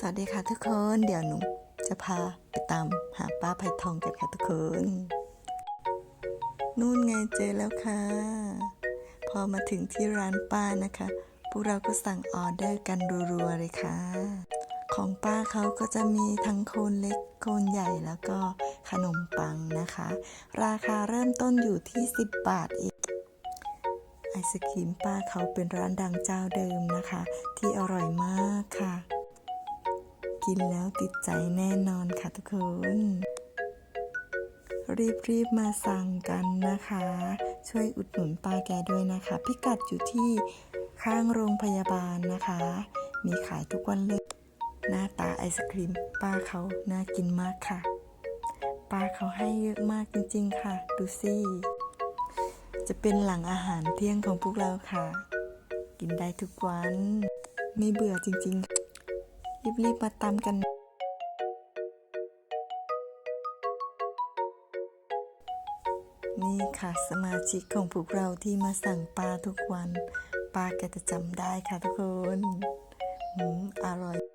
สวัสดีค่ะทุกคน เดี๋ยวหนูจะพาไปตามหาป้าไผ่ทองกันค่ะทุกคน นู่นไงเจอแล้วค่ะ พอมาถึงที่ร้านป้านะคะ พวกเราก็สั่งออเดอร์กันรัวๆเลยค่ะ ของป้าเขาก็จะมีทั้งโคนเล็กโคนใหญ่แล้วก็ขนมปังนะคะ ราคาเริ่มต้นอยู่ที่ 10 บาทเองไอศครีมป้าเขาเป็นร้านดังเจ้าเดิมนะคะ ที่อร่อยมากค่ะ กินแล้วติดใจแน่นอนค่ะทุกคน รีบๆมาสั่งกันนะคะ ช่วยอุดหนุนป้าแกด้วยนะคะ พิกัดอยู่ที่ข้างโรงพยาบาลนะคะ มีขายทุกวันเลย หน้าตาไอศครีม ป้าเขาน่ากินมากค่ะ ป้าเขาให้เยอะมากจริงๆค่ะ ดูสิจะเป็นหลังอาหารเที่ยงของพวกเราค่ะ กินได้ทุกวัน ไม่เบื่อจริงๆ รีบๆมาตามกัน นี่ค่ะสมาชิกของพวกเราที่มาสั่งปลาทุกวัน ปลาแกจะจำได้ค่ะทุกคนอืมอร่อย